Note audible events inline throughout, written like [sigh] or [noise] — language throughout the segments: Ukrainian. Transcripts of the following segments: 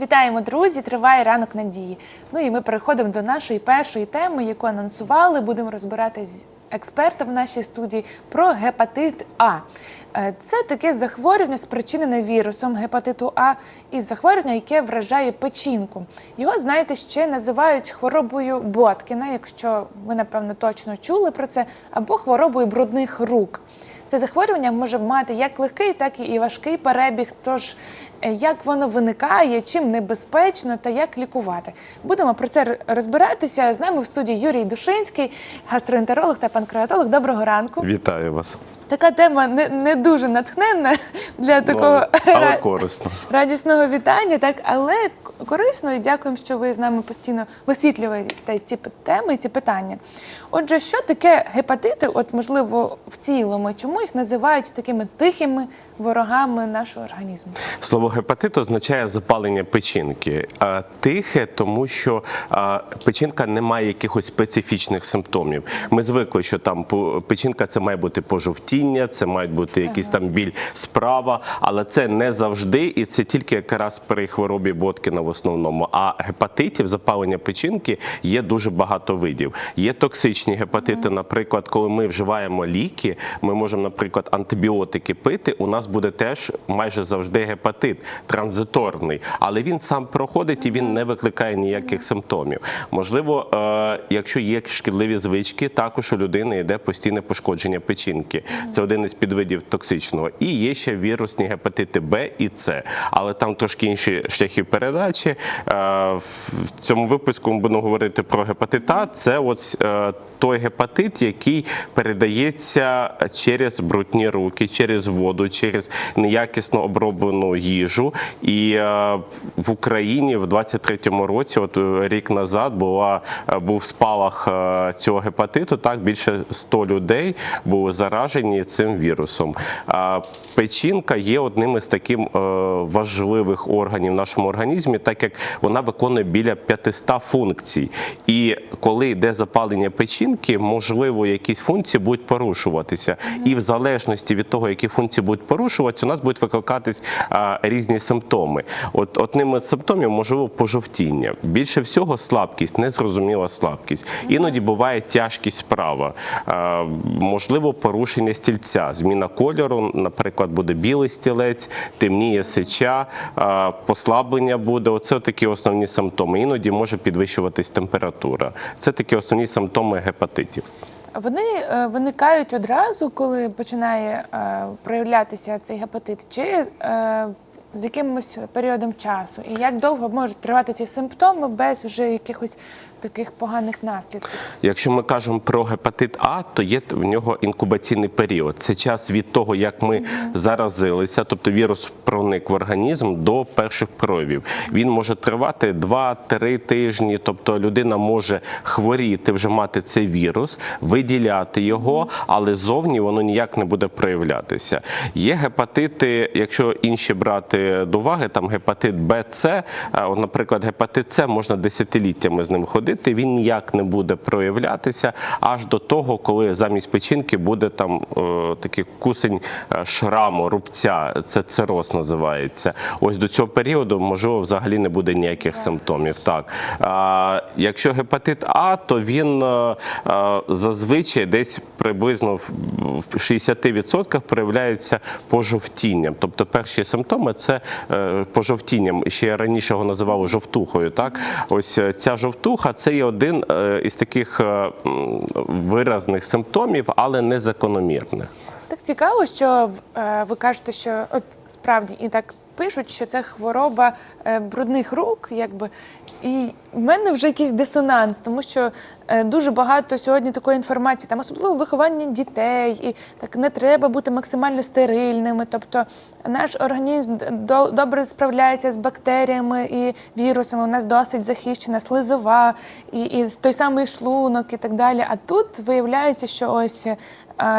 Вітаємо, друзі! Триває ранок надії. Ну і ми переходимо до нашої першої теми, яку анонсували. Будемо розбирати з експертом в нашій студії про гепатит А. Е, Це таке захворювання, спричинене вірусом гепатиту А і захворювання, яке вражає печінку. Його, знаєте, ще називають хворобою Боткіна, якщо ви напевно точно чули про це, або хворобою брудних рук. Це захворювання може мати як легкий, так і важкий перебіг. Тож е, як воно виникає, чим небезпечно та як лікувати. Будемо про це розбиратися. З нами в студії Юрій Душинський, гастроентеролог та панкреатолог. Доброго ранку. Вітаю вас. Така тема не, не дуже натхненна для такого Ну, але корисно. радісного вітання, так але корисно і дякуємо, що ви з нами постійно висвітлюєте ці теми, ці питання. Отже, що таке гепатити? От можливо, в цілому, чому їх називають такими тихими ворогами нашого організму? Слово гепатит означає запалення печінки. А тихе, тому що а, печінка не має якихось специфічних симптомів. Ми звикли, що там печінка це має бути пожовтіння, це мають бути якийсь там біль справа, але це не завжди, і це тільки якраз при хворобі Боткіна в основному. А гепатитів, запалення печінки є дуже багато видів. Є токсичні гепатити, наприклад, коли ми вживаємо ліки, ми можемо, наприклад, антибіотики пити. У нас буде теж майже завжди гепатит транзиторний, але він сам проходить і він не викликає ніяких симптомів. Можливо, е, якщо є шкідливі звички, також у людини йде постійне пошкодження печінки. Це один із підвидів токсичного. І є ще вірусні гепатити Б і С, але там трошки інші шляхи передачі. Е, В цьому випуску ми будемо говорити про гепатит А. Це от е, той гепатит, який передається через брудні руки, через воду, через неякісно оброблену їжу. І е, в Україні в 23-му році, от рік назад, була був спалах цього гепатиту. Так більше 100 людей були заражені цим вірусом. А Печінка є одним із таких е, важливих органів в нашому організмі, так як вона виконує біля 500 функцій. І коли йде запалення печінки, можливо, якісь функції будуть порушуватися. І в залежності від того, які функції будуть порушуватися, у нас будуть викликатись різні симптоми. От одним із симптомів можливо пожовтіння. Більше всього слабкість, незрозуміла слабкість. Іноді буває тяжкість справа, можливо, порушення стільця, зміна кольору, наприклад, буде білий стілець, темніє сеча, послаблення буде. Оце такі основні симптоми. Іноді може підвищуватись температура. Це такі основні симптоми гепатитів. Вони е, виникають одразу, коли починає е, проявлятися цей гепатит, чи е, з якимось періодом часу, і як довго можуть тривати ці симптоми без вже якихось таких поганих наслідків? Якщо ми кажемо про гепатит А, то є в нього інкубаційний період. Це час від того, як ми заразилися, тобто вірус проник в організм до перших проявів. Він може тривати 2-3 тижні, тобто людина може хворіти, вже мати цей вірус, виділяти його, але зовні воно ніяк не буде проявлятися. Є гепатити, якщо інші брати до уваги, там гепатит Б, С, наприклад, гепатит С можна десятиліттями з ним ходити, він ніяк не буде проявлятися аж до того, коли замість печінки буде там е, такий кусень е, шраму, рубця, це цироз називається. Ось до цього періоду, можливо, взагалі не буде ніяких симптомів. Так. А, якщо гепатит А, то він е, е, зазвичай десь приблизно в в 60% проявляється пожовтінням. Тобто перші симптоми це пожовтінням. Ще раніше його називали жовтухою. Так, ось ця жовтуха це є один е, із таких е, виразних симптомів, але не закономірних. Так цікаво, що е, ви кажете, що от справді і так пишуть, що це хвороба брудних рук, якби. І в мене вже якийсь дисонанс, тому що е, дуже багато сьогодні такої інформації, там особливо виховання дітей, і так не треба бути максимально стерильними. Тобто наш організм добре справляється з бактеріями і вірусами. У нас досить захищена слизова і, і той самий шлунок і так далі. А тут виявляється, що ось е,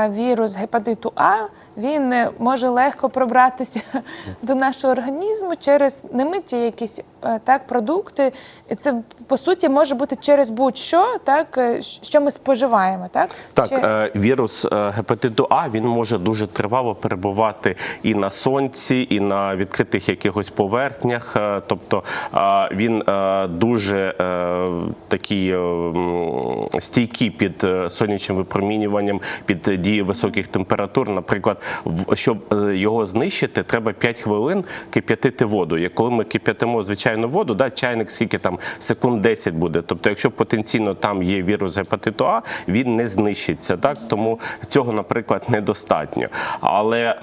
вірус гепатиту А він е, може легко пробратися [laughs] до нашого організму через немиті якісь так продукти. Це по суті може бути через будь-що, так е, що ми споживаємо, так Так, Чи- е, вірус е, гепатиту А він може дуже тривало перебувати і на сонці, і на відкритих якихось поверхнях. Тобто він дуже такий стійкий під сонячним випромінюванням, під дією високих температур. Наприклад, щоб його знищити, треба 5 хвилин кип'ятити воду. Коли ми кип'ятимо звичайну воду, да, чайник скільки там секунд 10 буде. Тобто, якщо потенційно там є вірус гепатиту А, він не знищиться. Так тому цього, наприклад, недостатньо. Але е,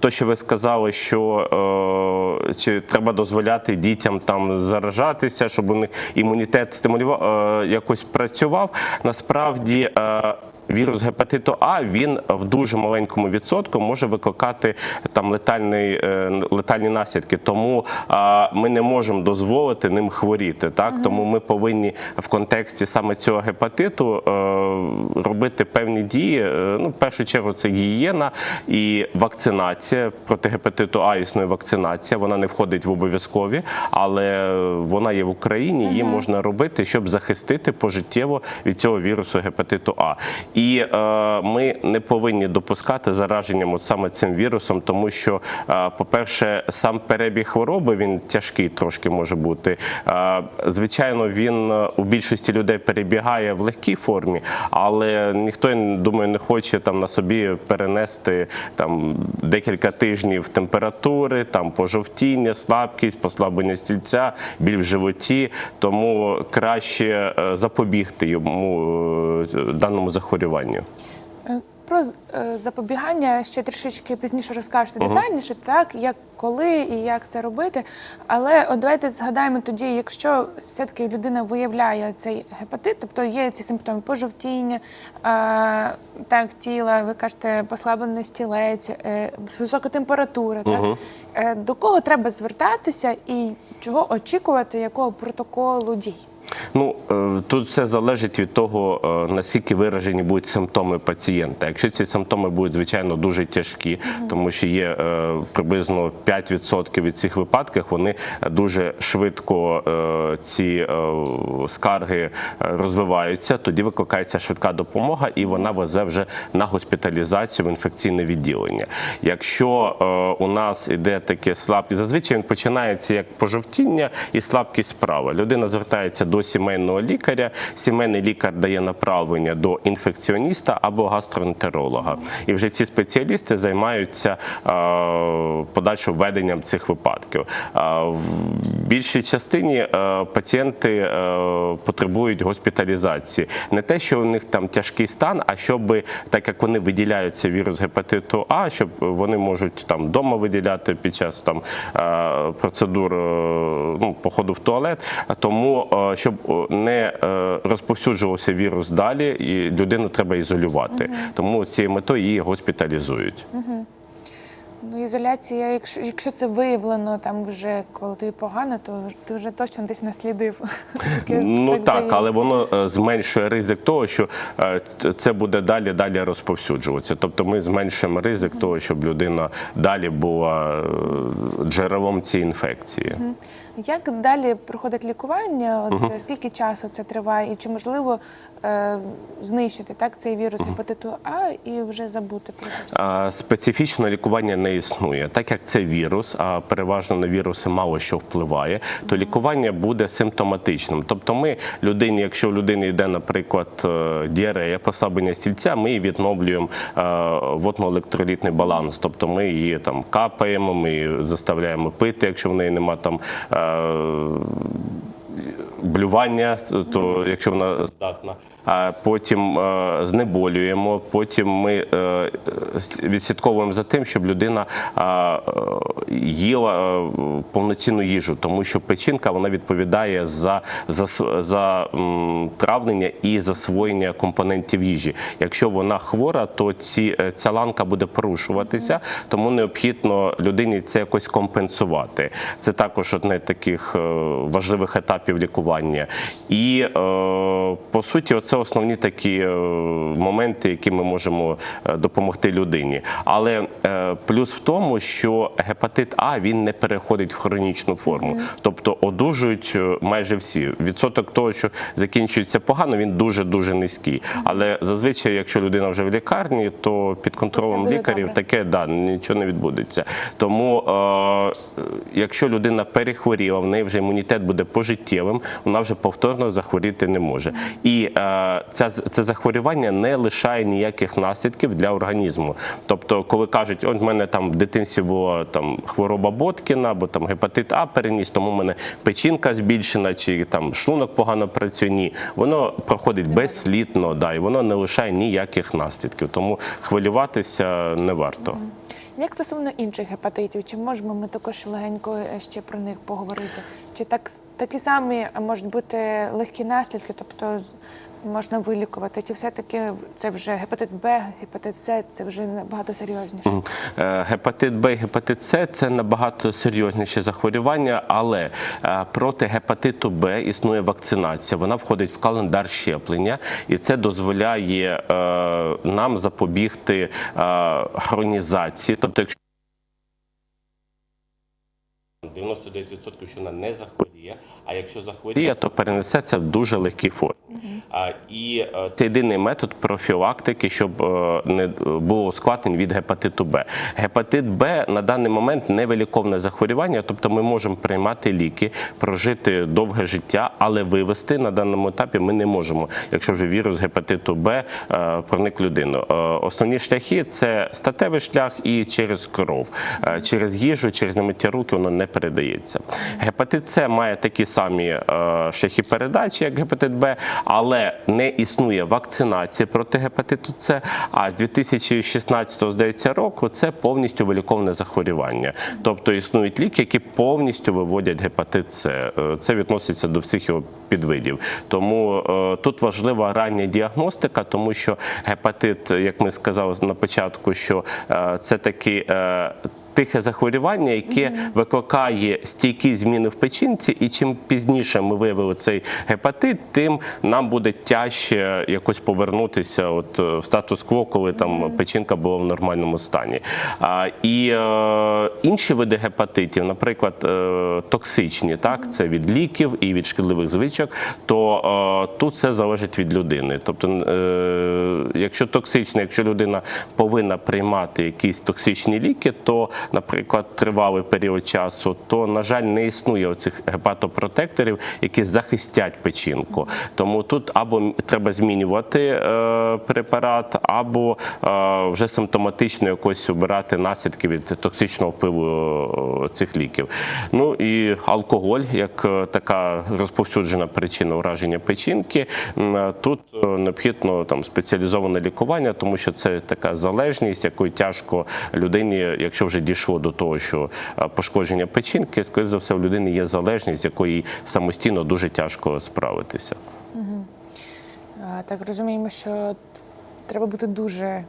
то, що ви сказали, що е, чи треба дозволяти дітям там заражатися, щоб у них імунітет стимулював е, якось працював, насправді. Е, Вірус гепатиту А він в дуже маленькому відсотку може викликати там летальний, е, летальні наслідки. Тому а, ми не можемо дозволити ним хворіти. Так тому ми повинні в контексті саме цього гепатиту е, робити певні дії. Е, Ну, в першу чергу, це гігієна і вакцинація проти гепатиту А існує вакцинація. Вона не входить в обов'язкові, але вона є в Україні. Її можна робити, щоб захистити пожиттєво від цього вірусу гепатиту А. І е, ми не повинні допускати зараженням от саме цим вірусом, тому що, е, по-перше, сам перебіг хвороби він тяжкий трошки може бути. Е, звичайно, він е, у більшості людей перебігає в легкій формі, але ніхто думаю не хоче там на собі перенести там декілька тижнів температури, там пожовтіння, слабкість, послаблення стільця, біль в животі. Тому краще е, запобігти йому е, даному захворюванню. Е, Про е, запобігання ще трішечки пізніше розкажете детальніше, так як коли і як це робити. Але от давайте згадаємо тоді, якщо все-таки людина виявляє цей гепатит, тобто є ці симптоми пожовтіння, е, так, тіла, ви кажете, послаблений стілець, висока температура. Так? Е, до кого треба звертатися і чого очікувати, якого протоколу дій? Ну е, тут все залежить від того, е, наскільки виражені будуть симптоми пацієнта. Якщо ці симптоми будуть звичайно дуже тяжкі, тому що є е, приблизно 5% від цих випадків, вони дуже швидко ці скарги розвиваються. Тоді викликається швидка допомога, і вона везе вже на госпіталізацію в інфекційне відділення. Якщо у нас іде таке слабкість, зазвичай він починається як пожовтіння і слабкість справа. Людина звертається до сімейного лікаря. Сімейний лікар дає направлення до інфекціоніста або гастроентеролога. І вже ці спеціалісти займаються е, подальшим веденням цих випадків. Е, в більшій частині е, пацієнти потребують госпіталізації. Не те, що у них там тяжкий стан, а щоб, так як вони виділяються вірус гепатиту А, щоб вони можуть там вдома виділяти під час там процедур ну, походу в туалет. Тому, щоб не е, розповсюджувався вірус далі, і людину треба ізолювати. Тому з цією метою її госпіталізують. Ну, ізоляція, якщо, якщо це виявлено там вже коли тобі погано, то ти вже точно десь наслідив. [laughs] Ну так, але воно е, зменшує ризик того, що е, це буде далі далі розповсюджуватися. Тобто ми зменшуємо ризик того, щоб людина далі була е, джерелом цієї інфекції. Як далі проходить лікування? От е, скільки часу це триває, і чи можливо е, знищити так цей вірус гепатиту А і вже забути про це все? А, Специфічного лікування не існує. Так як це вірус, а переважно на віруси мало що впливає, то лікування буде симптоматичним. Тобто, ми людині, якщо в людини йде, наприклад, е, діарея, послаблення стільця, ми її відновлюємо е, водно-електролітний баланс. Тобто ми її там капаємо, ми її заставляємо пити, якщо в неї нема там. Блювання, то якщо вона здатна, а потім е, знеболюємо, потім ми е, відслідковуємо за тим, щоб людина е, їла повноцінну їжу, тому що печінка вона відповідає за, за, за травлення і засвоєння компонентів їжі. Якщо вона хвора, то ці, ця ланка буде порушуватися, тому необхідно людині це якось компенсувати. Це також одне з таких важливих етапів лікування. Лікування. І е, по суті, оце основні такі е, моменти, які ми можемо е, допомогти людині. Але е, плюс в тому, що гепатит А він не переходить в хронічну форму, тобто одужують майже всі. Відсоток того, що закінчується погано, він дуже дуже низький. Але зазвичай, якщо людина вже в лікарні, то під контролем лікарів добре. таке да нічого не відбудеться. Тому е, якщо людина перехворіла, в неї вже імунітет буде пожиттєвим, вона вже повторно захворіти не може. І е, ця це захворювання не лишає ніяких наслідків для організму. Тобто, коли кажуть, от в мене там в дитинстві була там хвороба Боткіна або там гепатит А переніс, тому в мене печінка збільшена, чи там шлунок погано працює. Ні, воно проходить безслідно, да, і воно не лишає ніяких наслідків. Тому хвилюватися не варто. Як стосовно інших гепатитів, чи можемо ми також легенько е, ще про них поговорити? Чи так такі самі е, можуть бути легкі наслідки, тобто можна вилікувати? Чи все-таки це вже гепатит Б, гепатит С, це вже набагато серйозніше? Е, Гепатит Б гепатит С це набагато серйозніші захворювання, але е, проти гепатиту Б існує вакцинація. Вона входить в календар щеплення, і це дозволяє е, нам запобігти хронізації. Тобто, якщо 99% що вона не захворіє, а якщо захворіє, то перенесе це в дуже легкій формі. А, і е, це єдиний метод профілактики, щоб е, не було ускладнень від гепатиту Б. Гепатит Б на даний момент невиліковне захворювання, тобто ми можемо приймати ліки, прожити довге життя, але вивести на даному етапі ми не можемо, якщо вже вірус гепатиту Б е, проник в людину. Основні шляхи це статевий шлях і через кров, через їжу, через немиття руки воно не передається. Гепатит С має такі самі е, шляхи передачі, як гепатит Б, але не існує вакцинації проти гепатиту С. А з 2016 здається року це повністю виліковане захворювання. Тобто існують ліки, які повністю виводять гепатит С. Е, Це відноситься до всіх його підвидів. Тому е, тут важлива рання діагностика, тому що гепатит, як ми сказали на початку, що це такий. Тихе захворювання, яке викликає стійкі зміни в печінці, і чим пізніше ми виявили цей гепатит, тим нам буде тяжче якось повернутися от е, в статус-кво, коли там печінка була в нормальному стані. А, і е, інші види гепатитів, наприклад, е, токсичні, так це від ліків і від шкідливих звичок, то е, тут все залежить від людини. Тобто, е, якщо токсичне, якщо людина повинна приймати якісь токсичні ліки, то, наприклад, тривалий період часу, то на жаль не існує оцих гепатопротекторів, які захистять печінку. Тому тут або треба змінювати препарат, або вже симптоматично якось обирати наслідки від токсичного впливу е, цих ліків. Ну і алкоголь, як е, така розповсюджена причина ураження печінки. е, Тут е, необхідно там спеціалізоване лікування, тому що це така залежність, якою тяжко людині, якщо вже дійшло до того, що пошкодження печінки, скоріш за все, в людини є залежність, з якої самостійно дуже тяжко справитися. А, Так розуміємо, що треба бути дуже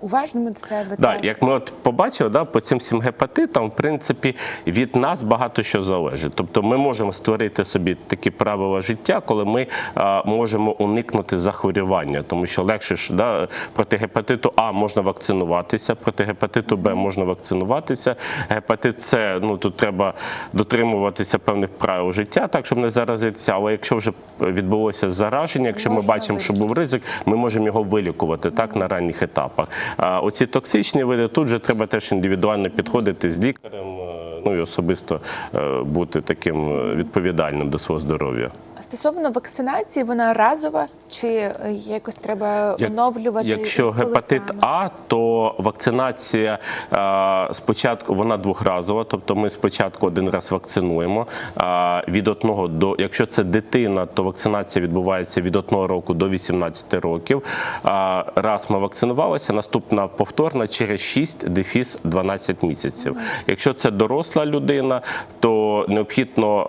уважними до себе. Да, так? як ми от побачили, да, по цим всім гепатитам, в принципі, від нас багато що залежить. Тобто ми можемо створити собі такі правила життя, коли ми а, можемо уникнути захворювання, тому що легше ж да, проти гепатиту А можна вакцинуватися, проти гепатиту Б можна вакцинуватися. Гепатит С, ну тут треба дотримуватися певних правил життя, так щоб не заразитися. Але якщо вже відбулося зараження, якщо ми Можна бачимо, що був ризик, ми можемо його вилікувати так на ранніх етапах. А оці токсичні види тут же треба теж індивідуально підходити з лікарем, е, ну і особисто е, бути таким е, відповідальним до свого здоров'я. Стосовно вакцинації, вона разова чи е, якось треба оновлювати? Якщо гепатит? А, то вакцинація е, спочатку вона двохразова, тобто ми спочатку один раз вакцинуємо е, від одного до якщо це дитина, то вакцинація відбувається від одного року до 18 років. Е, раз ми вакцинувалися, наступна повторна через 6 дефіс 12 місяців. Якщо це доросла людина, то необхідно,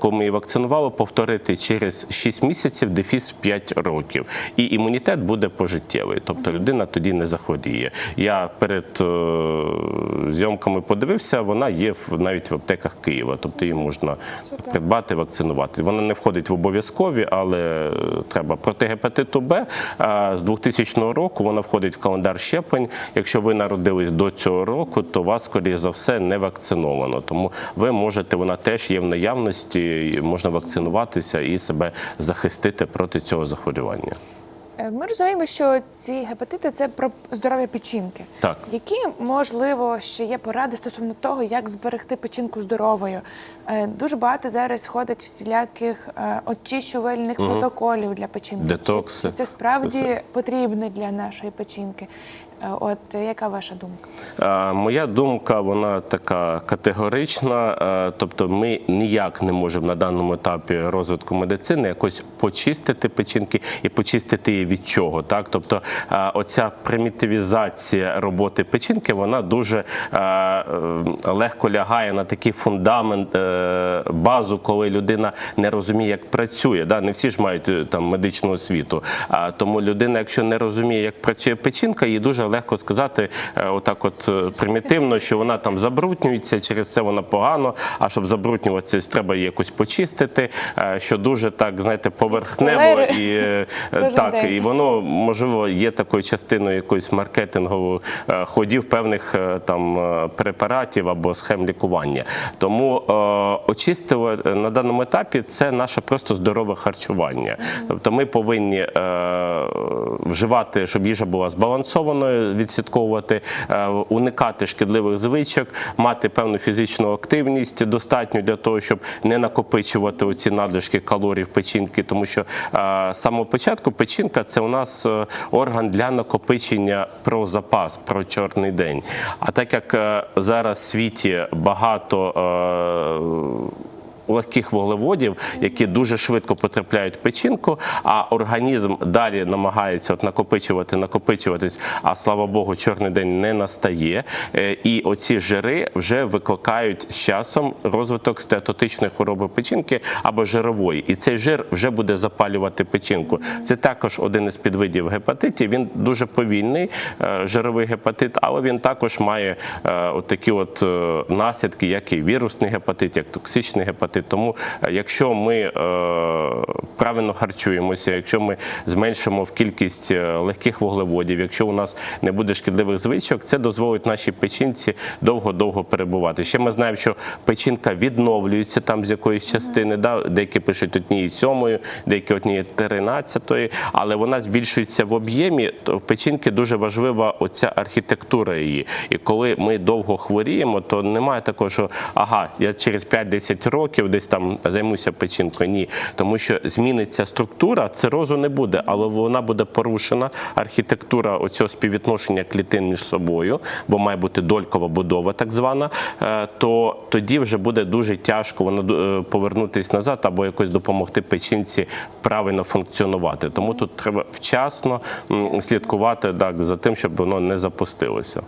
коли ми її вакцинували, повторити через 6 місяців дефіс 5 5 років. І імунітет буде пожиттєвий, тобто людина тоді не захворіє. Я перед е, зйомками подивився, вона є навіть в аптеках Києва, тобто її можна придбати, вакцинувати. Вона не входить в обов'язкові, але е, треба. Проти гепатиту Б е, з 2000 року вона входить в календар щеплень. Якщо ви народились до цього року, то вас, скоріше за все, не вакциновано. Тому ви можете, вона теж є в наявності, можна вакцинуватися і себе захистити проти цього захворювання. Е, Ми розуміємо, що ці гепатити це про здоров'я печінки. Так. Які можливо ще є поради стосовно того, як зберегти печінку здоровою? Е, Дуже багато зараз ходить всіляких е, очищувальних протоколів для печінки. Чи- Детокси. Чи це справді потрібне для нашої печінки? Е, От яка ваша думка? Моя думка, вона така категорична. Е, Тобто, ми ніяк не можемо на даному етапі розвитку медицини якось почистити печінки і почистити її від чого. Так, тобто, е, оця примітивізація роботи печінки, вона дуже легко лягає на такий фундамент, базу, коли людина не розуміє, як працює. Да? Не всі ж мають там медичну освіту. А тому людина, якщо не розуміє, як працює печінка, їй дуже легко сказати, е, отак, от е, примітивно, що вона там забруднюється, через це вона погано. А щоб забруднюватися, треба її якось почистити. е, Що дуже так, знаєте, поверхнево і [laughs] так, і воно можливо є такою частиною якоїсь маркетингових е, ходів певних там препаратів або схем лікування. Тому очистити на даному етапі це наше просто здорове харчування. Тобто ми повинні вживати, щоб їжа була збалансованою, відслідковувати, е, уникати шкідливих звичок, мати певну фізичну активність достатньо для того, щоб не накопичувати оці надлишки калорій в печінки, тому що е, з самого початку печінка це у нас е, орган для накопичення про запас, про чорний день. А так як зараз в світі багато легких вуглеводів, які дуже швидко потрапляють в печінку, а організм далі намагається от накопичувати, накопичуватись, а слава Богу, чорний день не настає. Е, І оці жири вже викликають з часом розвиток стеатотичної хвороби печінки або жирової. І цей жир вже буде запалювати печінку. Це також один із підвидів гепатитів. Він дуже повільний, е, жировий гепатит, але він також має е, от такі от наслідки, як і вірусний гепатит, як токсичний гепатит. Тому, е, якщо ми е, правильно харчуємося, якщо ми зменшимо в кількість е, легких вуглеводів, якщо у нас не буде шкідливих звичок, це дозволить нашій печінці довго-довго перебувати. Ще ми знаємо, що печінка відновлюється там з якоїсь частини. Да? Деякі пишуть однієї сьомої, деякі однієї тринадцятої, але вона збільшується в об'ємі. То в печінки дуже важлива оця архітектура її. І коли ми довго хворіємо, то немає такого, що ага, я через 5-10 років десь там займуся печінкою. Ні, тому що зміниться структура, цирозу не буде, але вона буде порушена архітектура оцього співвідношення клітин між собою, бо має бути долькова будова, так звана. е, То тоді вже буде дуже тяжко воно е, повернутися назад або якось допомогти печінці правильно функціонувати. Тому тут треба вчасно слідкувати так, за тим, щоб воно не запустилося.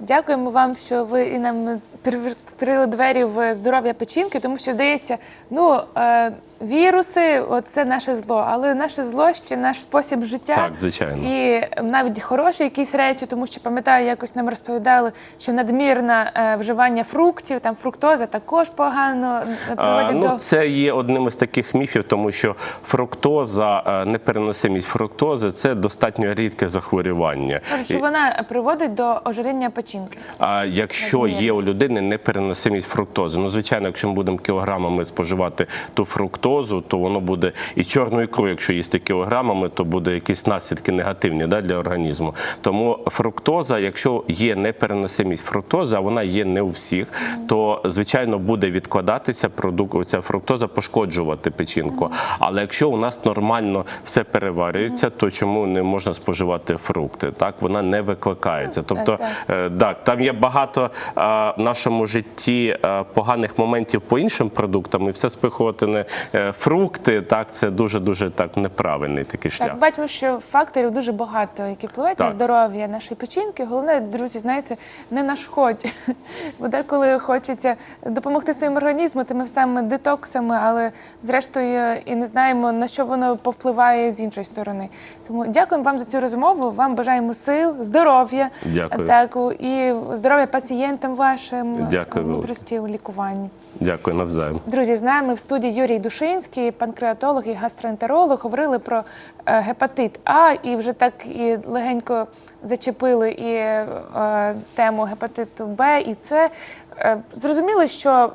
Дякуємо вам, що ви і нам відкрили двері в здоров'я печінки, тому що здається, ну е, віруси це наше зло, але наше зло ще наш спосіб життя. Так, звичайно. І навіть хороші якісь речі, тому що пам'ятаю, якось нам розповідали, що надмірне е, вживання фруктів, там фруктоза також погано е, А, приводять ну, до це є одним із таких міфів, тому що фруктоза, е, непереносимість фруктози це достатньо рідке захворювання. Кажуть, що І- вона приводить до ожиріння печінки. А якщо є у людини непереносимість фруктози, ну звичайно, якщо ми будемо кілограмами споживати ту фруктозу, то воно буде і чорну ікру, якщо їсти кілограмами, то буде якісь наслідки негативні да, для організму. Тому фруктоза, якщо є непереносимість фруктози, а вона є не у всіх, то звичайно буде відкладатися продукт, ця фруктоза пошкоджувати печінку. Але якщо у нас нормально все переварюється, то чому не можна споживати фрукти? Так вона не викликається. Тобто так. Е, Так, там є багато а, нашому житті е, поганих моментів по іншим продуктам і все спихувати на е, фрукти, так це дуже дуже так неправильний такий шлях. Так, бачимо, що факторів дуже багато, які впливають на здоров'я нашої печінки. Головне, друзі, знаєте, не нашкодь. [laughs] Бо деколи хочеться допомогти своєму організму тими самими детоксами, але зрештою і не знаємо, на що воно повпливає з іншої сторони. Тому дякуємо вам за цю розмову. Вам бажаємо сил, здоров'я, Дякую. так, і здоров'я пацієнтам вашим, Дякую мудрості у лікуванні. Дякую навзаєм. Друзі, з нами в студії Юрій Душинський, панкреатолог і гастроентеролог. Говорили про е, гепатит А і вже так і легенько зачепили і е, тему гепатиту Б і С. Е, зрозуміло, що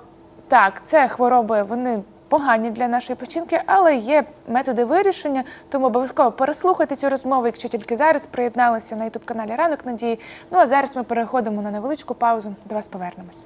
так, це хвороби, вони. Погані для нашої печінки, але є методи вирішення, тому обов'язково переслухайте цю розмову, якщо тільки зараз приєдналися на ютуб каналі Ранок Надії. Ну а зараз ми переходимо на невеличку паузу. До вас повернемось.